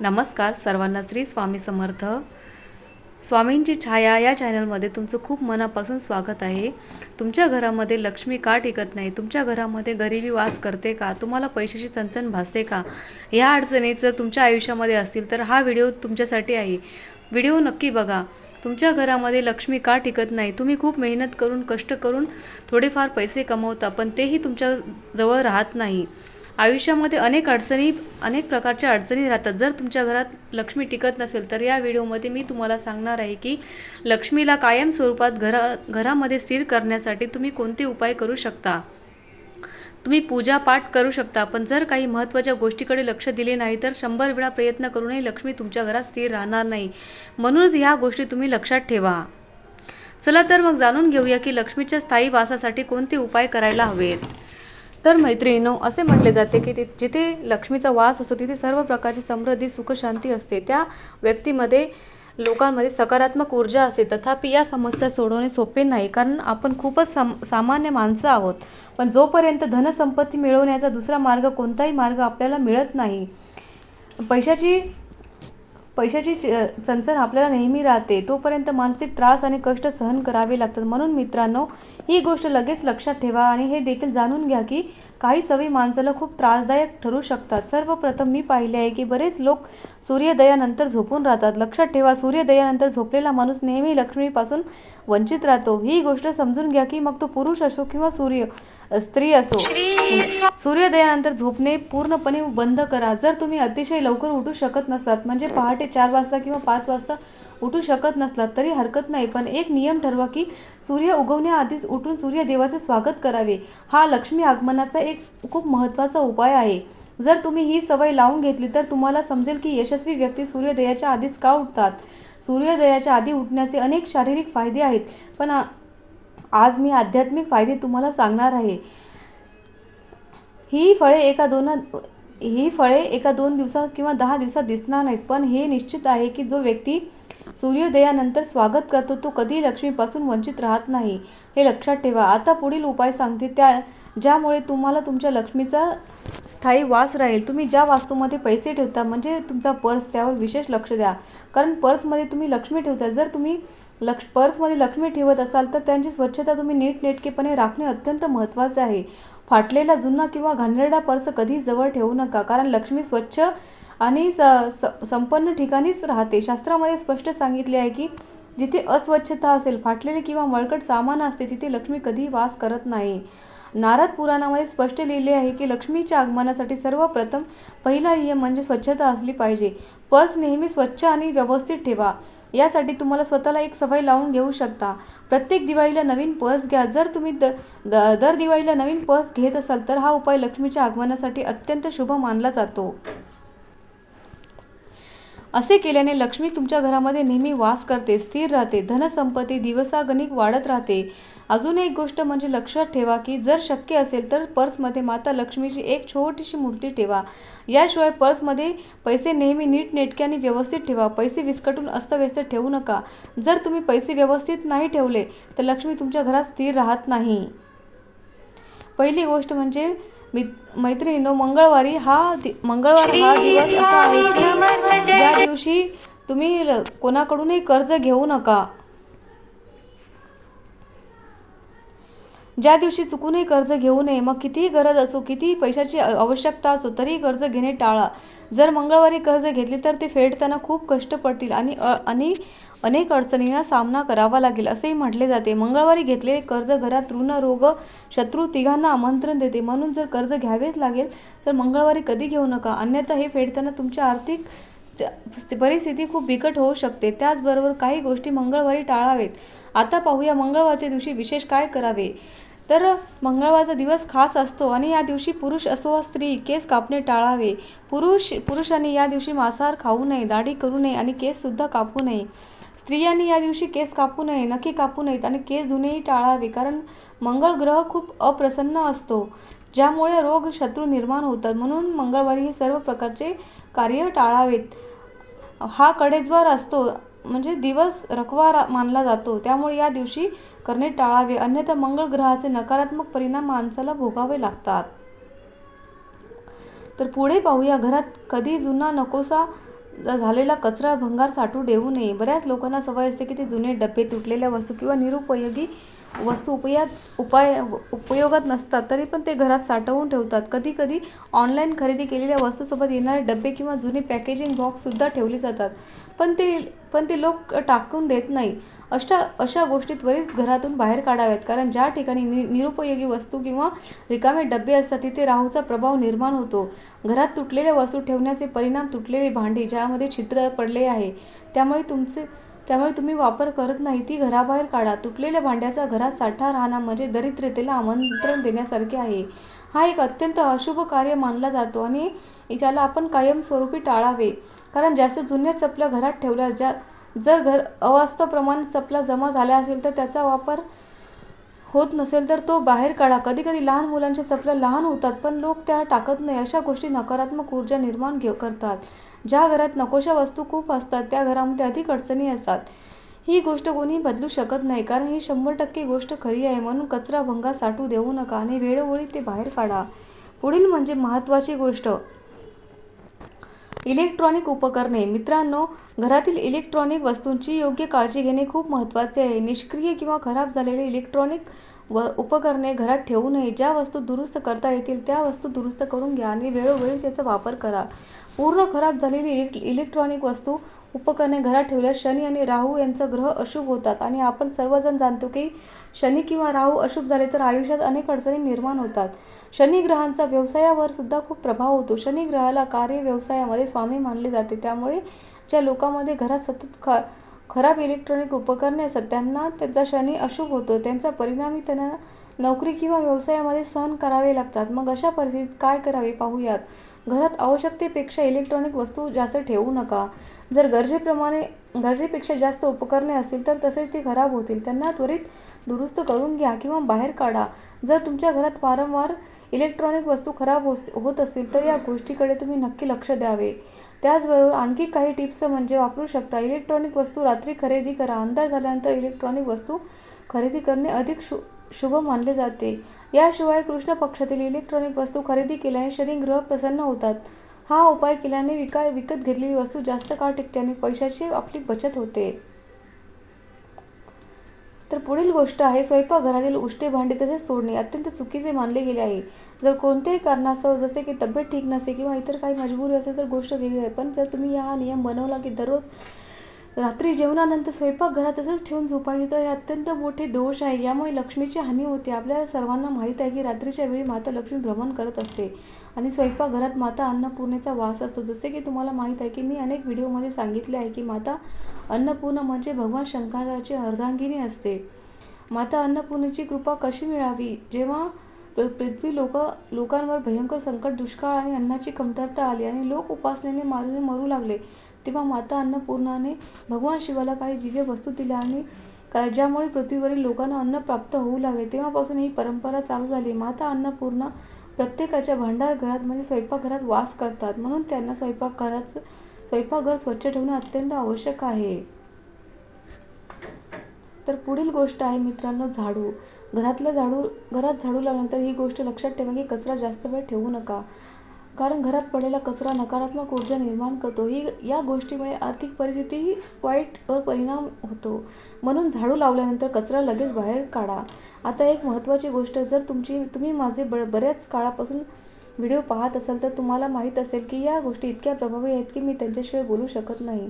नमस्कार सर्वांना श्री स्वामी समर्थ. स्वामींची छाया या चॅनलमध्ये तुमचं खूप मनापासून स्वागत आहे. तुमच्या घरामध्ये लक्ष्मी का टिकत नाही? तुमच्या घरामध्ये गरिबी वास करते का? तुम्हाला पैशाची चणचण भासते का? या अडचणी जर तुमच्या आयुष्यामध्ये असतील तर हा व्हिडिओ तुमच्यासाठी आहे. व्हिडिओ नक्की बघा. तुमच्या घरामध्ये लक्ष्मी का टिकत नाही? तुम्ही खूप मेहनत करून कष्ट करून थोडेफार पैसे कमवता पण तेही तुमच्या जवळ राहत नाही. आयुष्यामध्ये अनेक अडचणी अनेक प्रकारच्या अडचणी राहतात. जर तुमच्या घरात लक्ष्मी टिकत नसेल तर या व्हिडिओमध्ये मी तुम्हाला सांगणार आहे की लक्ष्मीला कायम स्वरूपात घरा घरामध्ये स्थिर करण्यासाठी तुम्ही कोणते उपाय करू शकता? तुम्ही पूजा पाठ करू शकता पण जर काही महत्त्वाच्या गोष्टीकडे लक्ष दिले नाही तर शंभर वेळा प्रयत्न करूनही लक्ष्मी तुमच्या घरात स्थिर राहणार नाही. म्हणूनच ह्या गोष्टी तुम्ही लक्षात ठेवा. चला तर मग जाणून घेऊया की लक्ष्मीच्या स्थायी वासासाठी कोणते उपाय करायला हवेत. तर मैत्रिणीनो असे म्हटले जाते की जिथे लक्ष्मीचा वास असतो तिथे सर्व प्रकारची समृद्धी सुखशांती असते. त्या व्यक्तीमध्ये लोकांमध्ये सकारात्मक ऊर्जा असते. तथापि या समस्या सोडवणे सोपे नाही कारण आपण खूपच साम सामान्य माणसं आहोत. पण जोपर्यंत धनसंपत्ती मिळवण्याचा दुसरा मार्ग कोणताही मार्ग आपल्याला मिळत नाही पैशाची पैशाची चणचण आपल्याला नेहमी राहते तोपर्यंत मानसिक त्रास आणि कष्ट सहन करावे लागतात. म्हणून मित्रांनो ही गोष्ट लगेच लक्षात ठेवा आणि हे देखील जाणून घ्या की काही सवयी माणसाला खूप त्रासदायक ठरू शकतात. सर्वप्रथम मी पाहिले आहे की बरेच लोक सूर्योदयानंतर झोपून राहतात. लक्षात ठेवा सूर्योदयानंतर झोपलेला माणूस नेहमी लक्ष्मीपासून वंचित राहतो. ही गोष्ट समजून घ्या की मग तो पुरुष असो किंवा सूर्य स्त्री असो. सूर्योदयानंतर झोपणे पूर्णपणे बंद करा. जर तुम्ही अतिशय लवकर उठू शकत नसलात म्हणजे पहाटे चार वाजता किंवा पाच वाजता उठू शकत नसलात तरी हरकत नाही. पण एक नियम ठरवा की सूर्य उगवण्याआधीच उठून सूर्यदेवाचे स्वागत करावे. हा लक्ष्मी आगमनाचा एक खूप महत्त्वाचा उपाय आहे. जर तुम्ही ही सवय लावून घेतली तर तुम्हाला समजेल की यशस्वी व्यक्ती सूर्योदयाच्या आधीच का उठतात? सूर्योदयाच्या आधी उठण्याचे अनेक शारीरिक फायदे आहेत. पण आज मी आध्यात्मिक फायदे तुम्हाला सांगणार आहे. ही फळे एका दोन ही फळे एका दोन दिवसात किंवा दहा दिवसात दिसणार नाहीत पण हे निश्चित आहे की जो व्यक्ती सूर्योदयानंतर स्वागत करतो. तो कधी लक्ष्मीपासून वंचित राहत नाही. हे लक्षात ठेवा. आता पुढील उपाय सांगते. त्या ज्यामुळे तुम्हाला तुमच्या लक्ष्मीचा स्थायी वास राहील. तुम्ही ज्या वास्तूमध्ये पैसे ठेवता म्हणजे तुमचा पर्स त्यावर विशेष लक्ष द्या. कारण पर्समध्ये तुम्ही लक्ष्मी ठेवता. जर तुम्ही लक्ष पर्समध्ये लक्ष्मी ठेवत असाल तर त्यांची स्वच्छता तुम्ही नीटनेटकेपणे राखणे अत्यंत महत्त्वाचे आहे. फाटलेला जुना किंवा घाणेरडा पर्स कधी जवळ ठेवू नका. कारण लक्ष्मी स्वच्छ आणि स स- संपन्न ठिकाणीच राहते. शास्त्रामध्ये स्पष्ट सांगितले आहे की जिथे अस्वच्छता असेल फाटलेले किंवा मळकट सामान असते तिथे लक्ष्मी कधी वास करत नाही. नारद पुराणामध्ये स्पष्ट लिहिले आहे की लक्ष्मीच्या आगमनासाठी सर्वप्रथम पहिला नियम म्हणजे स्वच्छता असली पाहिजे. पर्स नेहमी स्वच्छ आणि व्यवस्थित ठेवा. यासाठी तुम्हाला स्वतःला एक सवय लावून घेऊ शकता. प्रत्येक दिवाळीला नवीन पर्स घ्या. जर तुम्ही द द- दर दिवाळीला नवीन पर्स घेत असाल तर हा उपाय लक्ष्मीच्या आगमनासाठी अत्यंत शुभ मानला जातो. असे केल्याने लक्ष्मी तुमच्या घरामध्ये नेहमी वास करते स्थिर राहते धनसंपत्ती दिवसागणिक वाढत राहते. अजून एक गोष्ट म्हणजे लक्षात ठेवा की जर शक्य असेल तर पर्समध्ये माता लक्ष्मीची एक छोटीशी मूर्ती ठेवा. याशिवाय पर्समध्ये पैसे नेहमी नीटनेटक्याने व्यवस्थित ठेवा. पैसे विस्कटून अस्तव्यस्त ठेवू नका. जर तुम्ही पैसे व्यवस्थित नाही ठेवले तर लक्ष्मी तुमच्या घरात स्थिर राहत नाही. पहिली गोष्ट म्हणजे मित मैत्रिणीनो मंगळवारी हा दि- मंगळवार हा दिवस असा आहे की ज्या दिवशी तुम्ही कोणाकडूनही कर्ज घेऊ नका. ज्या दिवशी चुकूनही कर्ज घेऊ नये मग कितीही गरज असो कितीही पैशाची आवश्यकता असो तरीही कर्ज घेणे टाळा. जर मंगळवारी कर्ज घेतले तर ते फेडताना खूप कष्ट पडतील आणि अ- आणि अनेक अडचणींना सामना करावा लागेल असेही म्हटले जाते. मंगळवारी घेतलेले कर्ज घरात ऋण रोग शत्रू तिघांना आमंत्रण देते. म्हणून जर कर्ज घ्यावेच लागेल तर मंगळवारी कधी घेऊ नका. अन्यथा हे फेडताना तुमच्या आर्थिक परिस्थिती खूप बिकट होऊ शकते. त्याचबरोबर काही गोष्टी मंगळवारी टाळावेत. आता पाहूया मंगळवारच्या दिवशी विशेष काय करावे? तर मंगळवारचा दिवस खास असतो आणि या दिवशी पुरुष असो वा स्त्री केस कापणे टाळावे. पुरुष पुरुषांनी या दिवशी मांसाहार खाऊ नये दाढी करू नये आणि केससुद्धा कापू नये. स्त्रियांनी या दिवशी केस कापू नये नखे कापू नयेत आणि केस धुणेही टाळावे कारण मंगळ ग्रह खूप अप्रसन्न असतो ज्यामुळे रोग शत्रू निर्माण होतात. म्हणून मंगळवारी हे सर्व प्रकारचे कार्य टाळावेत. हा कडेज्वार असतो. म्हणजे दिवस रखवारा मानला जातो. त्यामुळे या दिवशी करणे टाळावे. अन्यथा मंगळ ग्रहाचे नकारात्मक परिणाम माणसाला भोगावे लागतात. तर पुढे पाहूया. घरात कधी जुना नकोसा झालेला कचरा भंगार साठू देऊ नये. बऱ्याच लोकांना सवय असते की ते जुने डबे तुटलेल्या वस्तू किंवा निरुपयोगी वस्तू उपयात उपाय उपयोगात नसतात तरी पण ते घरात साठवून ठेवतात. कधी कधी ऑनलाईन खरेदी केलेल्या वस्तूसोबत येणारे डबे किंवा जुने पॅकेजिंग बॉक्ससुद्धा ठेवले जातात. पण ते पण ते लोक टाकून देत नाही. अशा अशा गोष्टी त्वरित घरातून बाहेर काढाव्यात. कारण ज्या ठिकाणी नि निरुपयोगी वस्तू किंवा रिकामे डबे असतात तिथे राहूचा प्रभाव निर्माण होतो. घरात तुटलेल्या वस्तू ठेवण्याचे परिणाम तुटलेली भांडी ज्यामध्ये छिद्र पडले आहे त्यामुळे तुमचे त्यामुळे तुम्ही वापर करत नाही ती घराबाहेर काढा. तुटलेल्या भांड्याचा घरात साठा राहणं म्हणजे दरिद्रतेला आमंत्रण देण्यासारखे आहे. हा एक अत्यंत अशुभ कार्य मानला जातो आणि त्याला आपण कायमस्वरूपी टाळावे. कारण जास्त जुन्या चपल्या घरात ठेवल्या ज्या जर घर अवास्तवप्रमाण चपला जमा झाल्या असेल तर त्याचा वापर होत नसेल तर तो बाहेर काढा. कधी कधी लहान मुलांच्या चपल्या लहान होतात पण लोक त्या टाकत नाही. अशा गोष्टी नकारात्मक ऊर्जा निर्माण घेऊ करतात. ज्या घरात नकोशा वस्तू खूप असतात त्या घरामध्ये अधिक अडचणी असतात. ही गोष्ट कोणी बदलू शकत नाही कारण ही शंभर टक्के गोष्ट खरी आहे म्हणून कचरा भंगा साठू देऊ नका आणि वेळोवेळी ते बाहेर काढा. पुढील म्हणजे महत्त्वाची गोष्ट. इलेक्ट्रॉनिक उपकरणे. मित्रांनो घरातील इलेक्ट्रॉनिक वस्तूंची योग्य काळजी घेणे खूप महत्त्वाचे आहे. निष्क्रिय किंवा खराब झालेले इलेक्ट्रॉनिक व उपकरणे घरात ठेवू नये. ज्या वस्तू दुरुस्त करता येतील त्या वस्तू दुरुस्त करून घ्या आणि वेळोवेळी त्याचा वापर करा. पूर्ण खराब झालेली इलेक्ट्रॉनिक वस्तू उपकरणे घरात ठेवल्यास शनी आणि राहू यांचा ग्रह अशुभ होतात आणि आपण सर्वजण जाणतो की शनी किंवा राहू अशुभ झाले तर आयुष्यात अनेक अडचणी निर्माण होतात. शनी ग्रहांचा व्यवसायावर सुद्धा खूप प्रभाव होतो. शनी ग्रहाला कार्य व्यवसायामध्ये स्वामी मानले जाते. त्यामुळे ज्या लोकांमध्ये घरात सतत ख खराब इलेक्ट्रॉनिक उपकरणे असतात त्यांना त्यांचा शनी अशुभ होतो. त्यांचा परिणामी त्यांना नोकरी किंवा व्यवसायामध्ये सहन करावे लागतात. मग अशा परिस्थितीत काय करावे पाहूयात. घरात आवश्यकतेपेक्षा इलेक्ट्रॉनिक वस्तू जास्त ठेवू नका. जर गरजेप्रमाणे गरजेपेक्षा जास्त उपकरणे असतील तर तसेच ती खराब होतील. त्यांना त्वरित दुरुस्त करून घ्या किंवा बाहेर काढा. जर तुमच्या घरात वारंवार इलेक्ट्रॉनिक वस्तू खराब होत होत असतील तर या गोष्टीकडे तुम्ही नक्की लक्ष द्यावे. त्याचबरोबर आणखी काही टिप्स म्हणजे वापरू शकता. इलेक्ट्रॉनिक वस्तू रात्री खरेदी करा. अंदाज झाल्यानंतर इलेक्ट्रॉनिक वस्तू खरेदी करणे अधिक शु शुभ मानले जाते. याशिवाय कृष्ण पक्षातील इलेक्ट्रॉनिक वस्तू खरेदी केल्याने शनी ग्रह प्रसन्न होतात. हा उपाय केल्याने विका विकत घेतलेली वस्तू जास्त काळ टिकते आणि पैशाची आपली बचत होते. तर पुढील गोष्ट आहे स्वयंपाकघरातील उष्टे भांडे तसेच सोडणे अत्यंत चुकीचे मानले गेले आहे. जर कोणत्याही कारणास्तव जसे की तब्येत ठीक नसे किंवा इतर काही मजबुरी असेल तर गोष्ट वेगळी आहे. पण जर तुम्ही हा नियम बनवला की दररोज रात्री जेवणानंतर स्वयंपाकघरात तसंच ठेवून झोपायचे. तर हे अत्यंत मोठे दोष आहे. यामुळे लक्ष्मीची हानी होते. आपल्या सर्वांना माहीत आहे की रात्रीच्या वेळी माता लक्ष्मी भ्रमण करत असते आणि स्वयंपाकघरात माता अन्नपूर्णेचा वास असतो. जसे की तुम्हाला माहीत आहे की मी अनेक व्हिडिओमध्ये सांगितले आहे की माता अन्नपूर्णा म्हणजे भगवान शंकराची अर्धांगिनी असते. माता अन्नपूर्णेची कृपा कशी मिळावी? जेव्हा पृथ्वी लोक लोकांवर भयंकर संकट दुष्काळ आणि अन्नाची कमतरता आली आणि लोक उपासनेने मारून मरू लागले तेव्हा माता अन्नपूर्णाने भगवान शिवाला काही दिव्य वस्तू दिल्या आणि का ज्यामुळे पृथ्वीवरील लोकांना अन्न प्राप्त होऊ लागले. तेव्हापासून ही परंपरा चालू झाली. माता अन्नपूर्णा प्रत्येकाच्या भांडार घरात म्हणजे स्वयंपाकघरात वास करतात. म्हणून त्यांना स्वयंपाकघराचं स्वयंपाकघर स्वच्छ ठेवणे अत्यंत आवश्यक आहे. तर पुढील गोष्ट आहे मित्रांनो झाडू. घरातलं झाडू घरात झाडू लावल्यानंतर ही गोष्ट लक्षात ठेवा की कचरा जास्त वेळ ठेवू नका. कारण घरात पडलेला कचरा नकारात्मक ऊर्जा निर्माण करतो. ही या गोष्टीमुळे आर्थिक परिस्थितीही वाईट परिणाम होतो. म्हणून झाडू लावल्यानंतर कचरा लगेच बाहेर काढा. आता एक महत्त्वाची गोष्ट जर तुमची तुम्ही माझे ब बऱ्याच काळापासून व्हिडिओ पाहत असाल तर तुम्हाला माहीत असेल की या गोष्टी इतक्या प्रभावी आहेत की मी त्यांच्याशिवाय बोलू शकत नाही.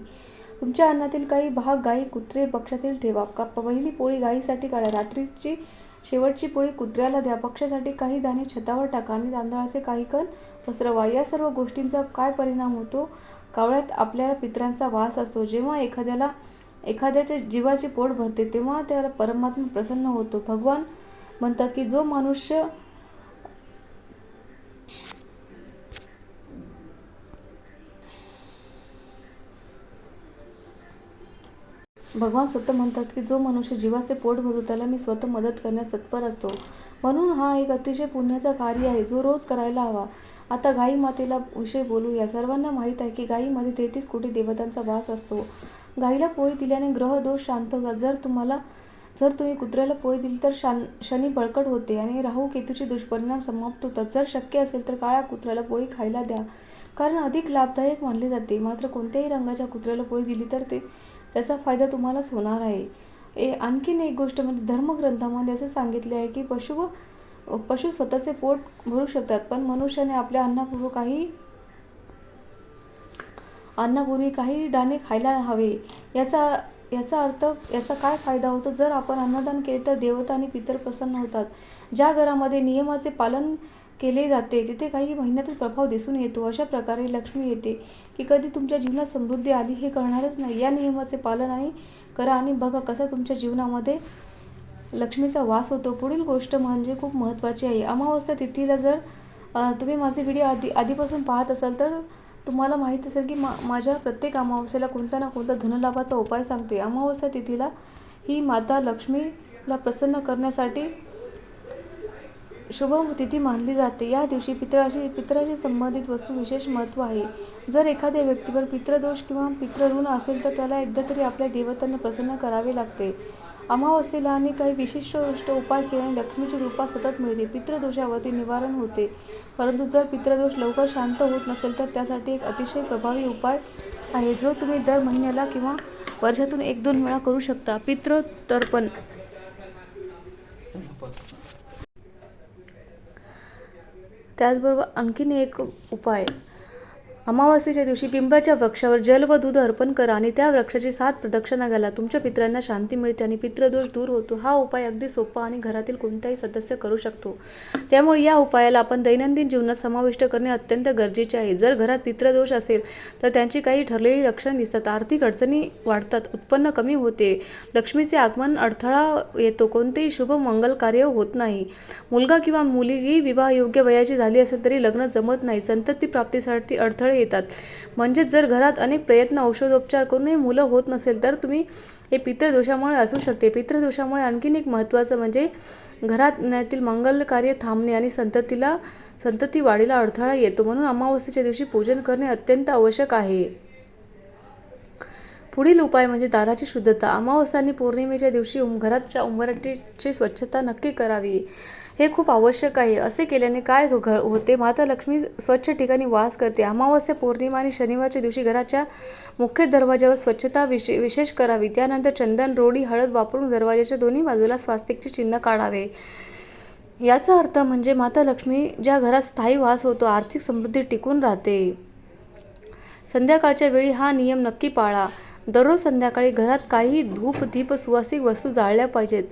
तुमच्या अन्नातील काही भाग गाई कुत्रे पक्षातील ठेवा. का पहिली पोळी गाईसाठी काढा. रात्रीची शेवटची पोळी कुत्र्याला द्या. पक्षासाठी काही दाणे छतावर टाका आणि तांदळाचे काही कण पसरवा. या सर्व गोष्टींचा काय परिणाम होतो? कावळ्यात आपल्या पित्रांचा वास असतो. जेव्हा एखाद्याला एखाद्याच्या जीवाचे पोट भरते तेव्हा त्याला परमात्मा प्रसन्न होतो. भगवान म्हणतात की जो मनुष्य भगवान स्वतः म्हणतात की जो मनुष्य जीवाचे पोट भरतो त्याला मी स्वतः मदत करण्यास तत्पर असतो. म्हणून हा एक अतिशय पुण्याचा कार्य आहे जो रोज करायला हवा. आता गाई मातेला विषय बोलूया. सर्वांना माहीत आहे की गाईमध्ये तेहतीस कोटी देवतांचा वास असतो. गाईला पोळी दिल्याने ग्रह दोष शांत होतात. जर तुम्हाला जर तुम्ही कुत्र्याला पोळी दिली तर शान शनी बळकट होते आणि राहू केतूचे दुष्परिणाम समाप्त होतात. जर शक्य असेल तर काळ्या कुत्र्याला पोळी खायला द्या. कारण अधिक लाभदायक मानले जाते. मात्र कोणत्याही रंगाच्या कुत्र्याला पोळी दिली तर ते त्याचा फायदा तुम्हालाच होणार आहे. ए आणखीन एक गोष्ट म्हणजे धर्मग्रंथामध्ये असे सांगितले आहे की पशु पशु स्वतःचे पोट भरू शकतात पण मनुष्याने आपल्या अन्नापूर्वी काही अन्नापूर्वी काही दाणे खायला हवे. याचा याचा अर्थ याचा काय फायदा होतो? जर आपण अन्नदान केले तर देवता आणि पितर प्रसन्न होतात. ज्या घरामध्ये नियमाचे पालन केले जाते. तिथे काही महिन्यातच प्रभाव दिसून येतो. अशा प्रकारे लक्ष्मी येते की कधी तुमच्या जीवनात समृद्धी आली हे कळणारच नाही. या नियमाचे पालन आणि करा आणि बघा कसा तुमच्या जीवनामध्ये लक्ष्मीचा वास होतो. पुढील गोष्ट म्हणजे खूप महत्त्वाची आहे. अमावस्या तिथीला जर तुम्ही माझे व्हिडिओ आधी आधीपासून पाहत असाल तर तुम्हाला माहीत असेल की मा माझ्या प्रत्येक अमावस्येला कोणता ना कोणता धनलाभाचा उपाय सांगते. अमावस्या तिथीला ही माता लक्ष्मीला प्रसन्न करण्यासाठी शुभ तिथी मानली जाते. या दिवशी पित्राशी पितराशी संबंधित वस्तू विशेष महत्त्व आहे. जर एखाद्या व्यक्तीवर पितृदोष किंवा पितृऋण असेल तर त्याला एकदा तरी आपल्या देवतांना प्रसन्न करावे लागते. अमावस्येला आणि काही विशिष्ट गोष्ट उपाय केल्याने लक्ष्मीची कृपा सतत मिळते. पितृदोषावरती निवारण होते. परंतु जर पितृदोष लवकर शांत होत नसेल तर त्यासाठी एक अतिशय प्रभावी उपाय आहे जो तुम्ही दर महिन्याला किंवा वर्षातून एक दोन वेळा करू शकता. पितृ तर्पण त्याचबरोबर आणखीन एक उपाय अमावास्येच्या दिवशी पिंपळाच्या वृक्षावर जल व दूध अर्पण करा आणि त्या वृक्षाची सात प्रदक्षिणा घाला. तुमच्या पित्रांना शांती मिळते आणि पित्रदोष दूर होतो. हा उपाय अगदी सोपा आणि घरातील कोणताही सदस्य करू शकतो. त्यामुळे या उपायाला आपण दैनंदिन जीवनात समाविष्ट करणे अत्यंत गरजेचे आहे. जर घरात पितृदोष असेल तर त्यांची काही ठरलेली लक्षणं दिसतात. आर्थिक अडचणी वाढतात उत्पन्न कमी होते लक्ष्मीचे आगमन अडथळा येतो कोणतेही शुभ मंगल कार्य होत नाही. मुलगा किंवा मुलगी विवाह योग्य वयाची झाली असेल तरी लग्न जमत नाही. संतती प्राप्तीसाठी अडथळे येतात. म्हणजेच जर घरात अनेक प्रयत्न औषधोपचार करूनही मुलं होत नसेल तर तुम्ही हे पितृदोषामुळे असू शकते. पितृदोषामुळे आणखीन एक महत्त्वाचं म्हणजे घरात मंगल कार्य थांबणे आणि संततीला संतती वाढीला अडथळा येतो. म्हणून अमावस्येच्या दिवशी पूजन करणे अत्यंत आवश्यक आहे. पुढील उपाय म्हणजे दाराची शुद्धता. अमावस्या आणि पौर्णिमेच्या दिवशी घरातच्या घराच्या स्वच्छता नक्की करावी. हे खूप आवश्यक आहे. असे केल्याने काय घळ होते? माता लक्ष्मी स्वच्छ ठिकाणी वास करते. अमावस्या पौर्णिमा आणि शनिवारच्या दिवशी घराच्या मुख्य दरवाजावर स्वच्छता विशे विशेष करावी. त्यानंतर चंदन रोडी हळद वापरून दरवाजाच्या दोन्ही बाजूला स्वास्तिकचे चिन्ह काढावे. याचा अर्थ म्हणजे माता लक्ष्मी ज्या घरात स्थायी वास होतो आर्थिक समृद्धी टिकून राहते. संध्याकाळच्या वेळी हा नियम नक्की पाळा. दररोज संध्याकाळी घरात काही धूप दीप सुवासिक वस्तू जाळल्या पाहिजेत.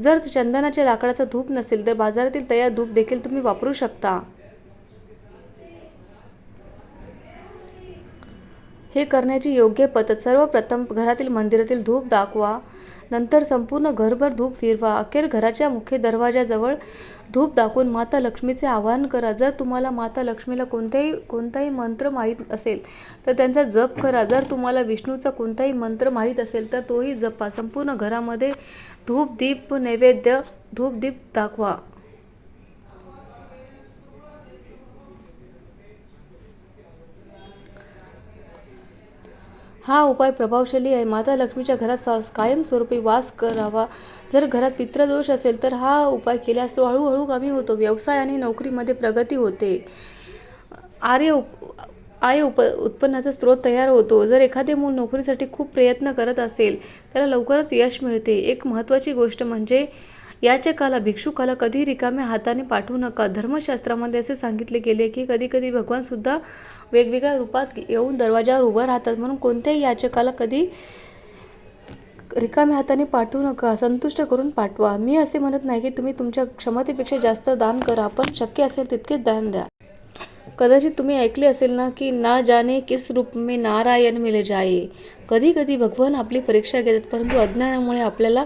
जर चंदनाच्या लाकडाचा धूप नसेल तर बाजारातील तयार धूप देखील तुम्ही वापरू शकता. हे करण्याची योग्य पद्धत सर्वप्रथम घरातील मंदिरातील धूप दाखवा. नंतर संपूर्ण घरभर धूप फिरवा. अखेर घराच्या मुख्य दरवाजाजवळ धूप दाखवून माता लक्ष्मीचे आवाहन करा. जर तुम्हाला माता लक्ष्मीला कोणत्याही कोणताही मंत्र माहीत असेल तर त्यांचा जप करा. जर तुम्हाला विष्णूचा कोणताही मंत्र माहीत असेल तर तोही जपा. संपूर्ण घरामध्ये धूप दीप नैवेद्य धूप दीप दाखवा. हा उपाय प्रभावशाली आहे. माता लक्ष्मीच्या घरात सास कायमस्वरूपी वास करावा. जर घरात पित्रदोष असेल तर हा उपाय केल्यास तो हळूहळू कमी होतो. व्यवसाय आणि नोकरीमध्ये प्रगती होते. आर्य उप आय उप उत्पन्नाचा स्रोत तयार होतो. जर एखादे मूल नोकरीसाठी खूप प्रयत्न करत असेल त्याला लवकरच यश मिळते. एक महत्त्वाची गोष्ट म्हणजे याचकाला भिक्षुकाला कधी रिकाम्या हाताने पाठवू नका. धर्मशास्त्रामध्ये असे सांगितले गेले की कधी कधी भगवानसुद्धा वेगवेगळ्या रूपात येऊन दरवाजावर उभं राहतात. म्हणून कोणत्याही याचकाला कधी रिकाम्या हाताने पाठवू नका. संतुष्ट करून पाठवा. मी असे म्हणत नाही की तुम्ही तुमच्या क्षमतेपेक्षा जास्त दान करा पण शक्य असेल तितकेच दान द्या. कदाचित तुम्ही ऐकले असेल ना की ना जाने किस रूप में नारायण मिले जाए. कधी कधी भगवान आपली परीक्षा घेतात परंतु अज्ञानामुळे आपल्याला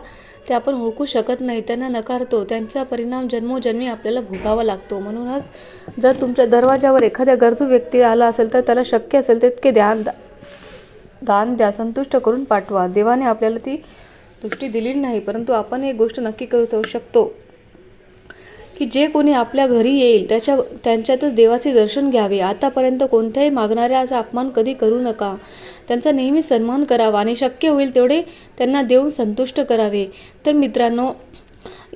ते आपण ओळखू शकत नाही. त्यांना नकारतो. त्यांचा परिणाम जन्मोजन्मी आपल्याला भोगावा लागतो. म्हणूनच जर तुमच्या दरवाजावर एखाद्या गरजू व्यक्ती आला असेल तर त्याला शक्य असेल तितके ध्यान दान द्या. संतुष्ट करून पाठवा. देवाने आपल्याला ती दृष्टी दिली नाही परंतु आपण एक गोष्ट नक्की करू शकतो. की जे कोणी आपल्या घरी येईल त्याच्या त्यांच्यातच देवाचे दर्शन घ्यावे. आतापर्यंत कोणत्याही मागणाऱ्याचा अपमान कधी करू नका. त्यांचा नेहमी सन्मान करावा आणि शक्य होईल तेवढे त्यांना देऊन संतुष्ट करावे. तर मित्रांनो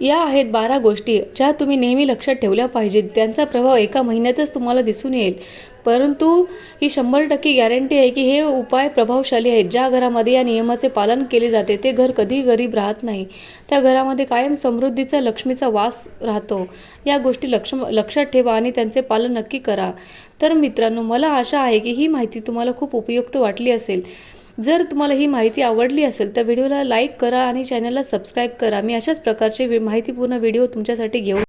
या आहेत बारा गोष्टी ज्या तुम्ही नेहमी लक्षात ठेवल्या पाहिजेत. त्यांचा प्रभाव एका महिन्यातच तुम्हाला दिसून येईल. परंतु ही शंभर टक्के गॅरंटी आहे की हे उपाय प्रभावशाली आहेत. ज्या घरामध्ये या नियमाचे पालन केले जाते ते घर कधी गरीब राहत नाही. त्या घरामध्ये कायम समृद्धीचा लक्ष्मीचा वास राहतो. या गोष्टी लक्ष लक्षात ठेवा आणि त्यांचे पालन नक्की करा. तर मित्रांनो मला आशा आहे की ही माहिती तुम्हाला खूप उपयुक्त वाटली असेल. जर तुम्हाला ही माहिती आवडली असेल तर व्हिडिओला लाईक करा आणि चॅनलला सबस्क्राईब करा. मी अशाच प्रकारचे वि- माहितीपूर्ण व्हिडिओ तुमच्यासाठी घेऊन